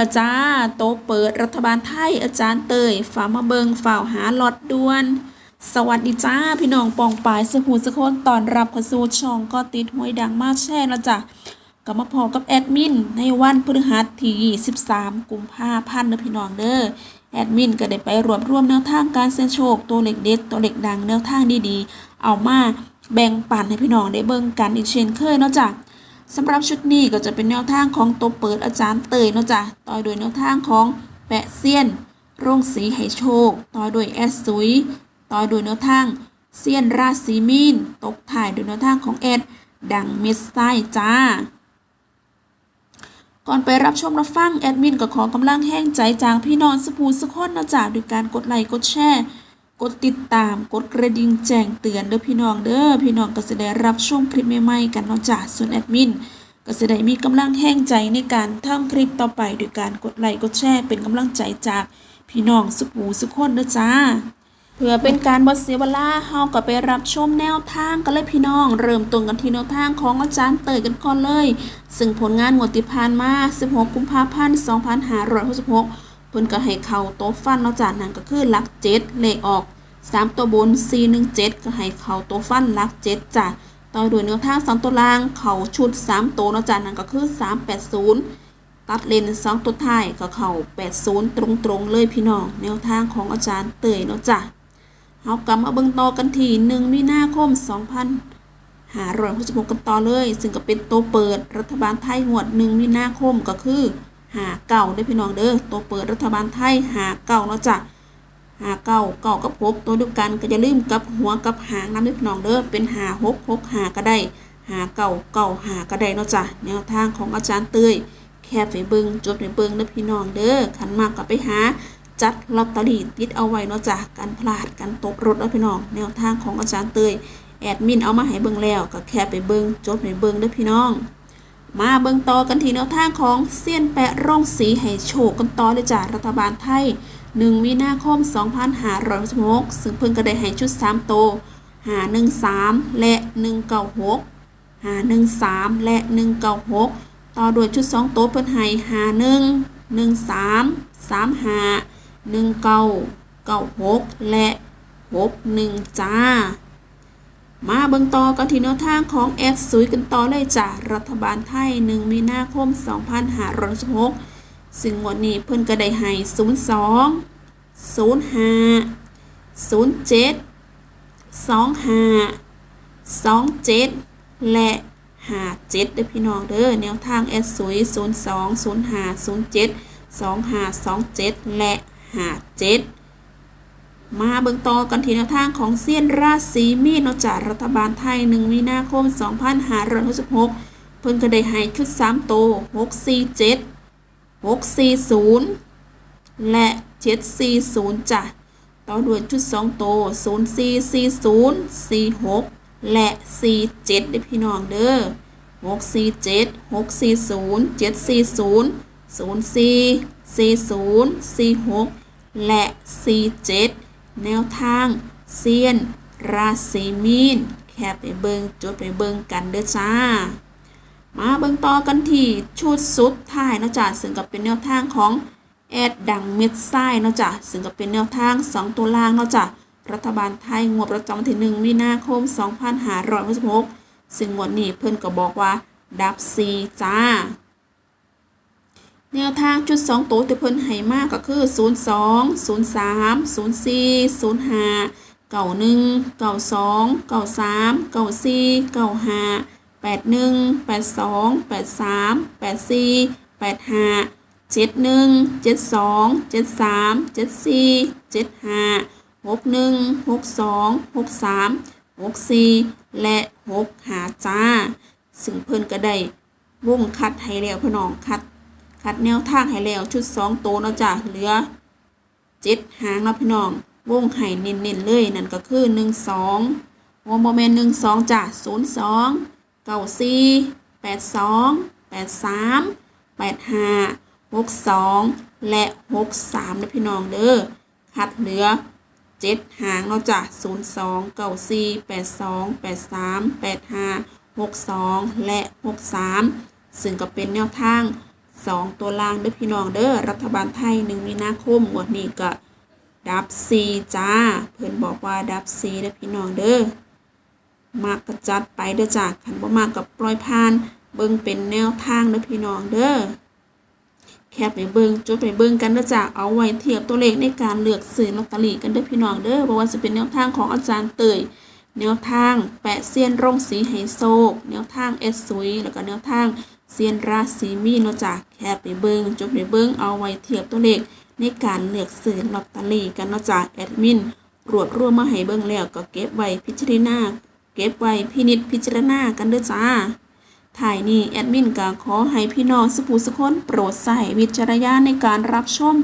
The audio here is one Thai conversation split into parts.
ละจ้า โตะเปิดรัฐบาลไทยอาจารย์เตยฝ่ามาเบิงฝ่าวหาหลอดด่วน สวัสดีจ้า พี่น้องปองปายสหูสะโคนตอนรับเข้าสู่ช่องก็ติดหวยดังมากแช่ละจ้ะกลับมาพอกับแอดมินในวันพฤหัสที่ 23 กุมภาพันธ์นะพี่น้องเด้อแอดมินก็ได้ไปรวบรวมแนวทางการเสี่ยงโชคตัวเล็กเด็ดตัวเล็กดังแนวทางดีๆ เอามาแบ่งปันให้พี่น้องได้เบิ่งกันอีกเช่นเคยเนาะจ้ะ สำหรับชุดนี้ก็จะเป็นแนวทางของตัวเปิดอาจารย์เตยเนาะจ้ะต่อโดยแนวทางของแปะเซียนโรงสีให้โชค ต่อโดยแอสซุย ต่อโดยแนวทางเซียนราศีมีน ตกถ่ายโดยแนวทางของแอดดังเมสไซจ้า ก่อนไปรับชมรับฟังแอดมินก็ขอกำลังแห้งใจจากพี่น้องสปูสกคนนะจ๊ะด้วยการกดไลค์กดแชร์ กดติดตามกดกระดิ่งแจ้งเตือนเด้อพี่น้องเด้อพี่น้องก็จะได้รับชมคลิปใหม่ๆกันเนาะจ้ะส่วนแอดมินก็จะได้มีกำลังแห้งใจในการทำคลิปต่อไปด้วยการกดไลค์กดแชร์เป็นกำลังใจจากพี่น้องสุปูสุกคนเด้อจ้า เพื่อเป็นการบดเสียเวลาเฮาก็ไปรับชมแนวทางกันเลยพี่น้อง เริ่มต้นกันที่แนวทางของอาจารย์เตยกันก่อนเลย ซึ่งผลงานงวดที่ผ่านมา 16 กุมภาพันธ์ 2566 เพิ่นก็ให้เข้าโต๊ะฟันเนาะจ้ะนั่นก็คือหลัก7เลขออก 3 ตัวบน 417 ก็ให้เข้าโต๊ะฟันหลัก7จ้ะต่อด้วยแนวทาง 2 ตัวล่างเข้าชุด 3 ตัวเนาะจ้ะนั่นก็คือ 380 ตัดเลนสองตัวท้ายก็เข้า80 ตรงๆเลยพี่น้องแนวทางของอาจารย์เตยเนาะจ้ะเฮากลับมาเบิ่งต่อกันที่1มีนาคม2566กันต่อเลย ซึ่งก็เป็นโตเปิดรัฐบาลไทยงวด1มีนาคมก็คือ หาเก่าได้พี่น้องเด้อตัวเปิดรัฐบาลไทยหาเก่าเนาะจ้ะหาเก่าเก่ากับหกตัวเดียวกันก็อย่าลืมกับหัวกับหางนำด้อพี่น้องเด้อเป็นหาหกหกหาก็ได้ หาเก่าเก่าหาก็ได้เนาะจ้ะแนวทางของอาจารย์เตยแค่ไปเบิงจดไปเบิงเด้อพี่น้องเด้อขันมากก็ไปหาจัดลอตเตอรี่ติดเอาไว้เนาะจ้ะการพลาดการตกรถแล้วพี่น้องแนวทางของอาจารย์เตยแอดมินเอามาให้เบิ่งแล้วก็แค่ไปเบิ่งจดไปเบิ่งเด้อพี่น้อง มาเบิ่งต่อกันที่แนวทางของเซียนแปะร่องสีให้โชคกันต่อเลยจ้ะรัฐบาลไทย 1 มีนาคม 2566ซึ่งเพิ่นก็ได้ให้ชุด 3 โตว513 และ 196 513 และ 196 ต่อด้วยชุด 2 โตเพิ่นให้51 13 35หนึ่งเก้าเก้าหกและหกหนึ่งจ้า มาเบิ่งต่อกันที่แนวทางของแอดซุยกันต่อเลยจ้ะรัฐบาลไทย 1 มีนาคม 2566ซึ่งงวันนี้เพิ่นก็ได้ให้ 02 05 07 25 27 และ 57เด้อพี่น้องเด้อแนวทางแอดซุย 02 05 07 2527 และ 57 มาเบิ่งต่อกันทีแนวทางของเซียนราศีมีนเนจากรัฐบาลไทย1มีนาคม 2566 เพิ่นก็ได้ให้ชุด 3 โต 647 640 และ 740จ้ะต่อด้วยชุด 2 โต 0440 46 และ 47เด้พี่น้องเด้อ647 640 740 04 40 46 และ 47 แนวทางเซียน ราศีมีน แคบไปเบิงจดไปเบิงกันเด้อจ้า มาเบิงต่อกันที่ชุดสุดท้ายนะจ้ะซึ่งก็เป็นแนวทางของแอดดังเม็ดไส้นะจ้ะซึ่งก็เป็นแนวทาง 2 ตัวล่างนะจ้ะรัฐบาลไทยงวดประจำวันที่1มีนาคม 2566ซึ่งงวดนี้เพิ่นก็บอกว่า ดับซีจ้า แนวทางจุดสองโตวที่เพิ่นให้มากก็คือ 0 2 0 3 0 4 0 5 9 1 9 2 9 3 9 4 9 5 8 1 8 2 8 3 8 4 8 5 7 1 7 2 7 3 7 4 7 5 6 1 6 2 6 3 6 4และ6 5จ้า ซึ่งเพิ่นก็ได้วงคัดให้แล้วพี่น้องคัด คัดแนวทางให้แล้วชุดสองโตเนาะจ้ะเหลือเจ็ดหางเนาะพี่น้องวงไห้เน้นๆเลยนั่นก็คือหนึ่งสองวงโมเมนต์หนึ่งสองจ้ะศูนย์สองเก้าสี่แปดสองแปดสามแปดห้าหกสองและหกสามนะพี่น้องเด้อคัดเหลือเจ็ดหางเนาะจ้ะศูนย์สองเก้าสี่แปดสองแปดสามแปดห้าหกสองและหกสามซึ่งก็เป็นแนวทาง สองตัวล่างเด้อพี่น้องเด้อรัฐบาลไทยหนึ่งมีนาคมงวดนี้ก็ดับซีจ้า เพิ่นบอกว่าดับซีเด้อพี่น้องเด้อมากก็จัดไปเด้อจ้าคันบ่มากกับปล่อยผ่าน เบิ่งเป็นแนวทางเด้อพี่น้องเด้อแคปไปเบิ่งจดไปเบิ่งกันเด้อจ้ะเอาไว้เทียบตัวเลขในการเลือกซื้อลอตเตอรี่กันเด้อพี่น้องเด้อบ่ว่าจะเป็นแนวทางของอาจารย์เตยแนวทางแปะเซียนร่งสีไฮโซกแนวทางเอสซุยแล้วก็แนวทาง เซียนราศีมีเนาะจ้ะแคปไปเบิ่งจดไปเบิ่งเอาไว้เทียบตัวเลขในการเลือกซื้อลอตเตอรี่กันเนาะจ้ะแอดมินรวบรวมมาให้เบิ่งแล้วก็เก็บไว้พิจารณาเก็บไว้พินิจพิจารณากันเด้อจ้าถ่ายนี้แอดมินก็ขอให้พี่น้องสุภูสุคนโปรดใส่วิจารณญาณในการรับชม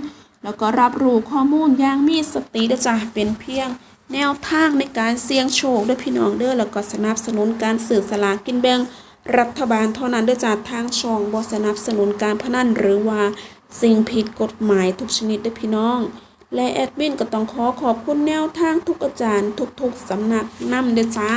แล้วก็รับรู้ข้อมูลอย่างมีสติเด้อจ้ะเป็นเพียงแนวทางในการเสี่ยงโชคด้วยพี่น้องเด้อแล้วก็สนับสนุนการสื่อสลากกินแบ่ง รัฐบาลเท่านั้นด้อจ้ะทางช่องบอสนับสนุนการพนันหรือว่าสิ่งผิดกฎหมายทุกชนิดด้อพี่น้อง และแอดมินก็ต้องขอขอบคุณแนวทางทุกอาจารย์ทุกๆสำนักนำเด้จ้า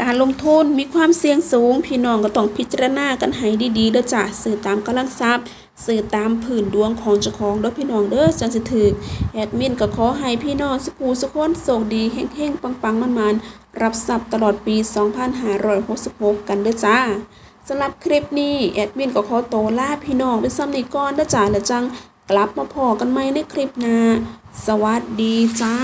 การลงทุนมีความเสี่ยงสูง พี่น้องก็ต้องพิจารณากันให้ดีๆเด้อจ้ะสื่อตามกำลังทรัพย์สื่อตามผืนดวงของเจ้าของเด้อพี่น้องเด้อจังสิถือแอดมินก็ขอให้พี่น้องสุขูสุขคนโชคดีเฮงๆ ปังๆมันๆรับทรัพย์ตลอดปี 2566 กันเด้อจ้าสำหรับคลิปนี้แอดมินก็ขอโตวลาพี่น้องไปซ้ำนี้ก่อนเด้อจ้าแล้วจังกลับมาพอกันใหมในคลิปหน้าสวัสดีจ้า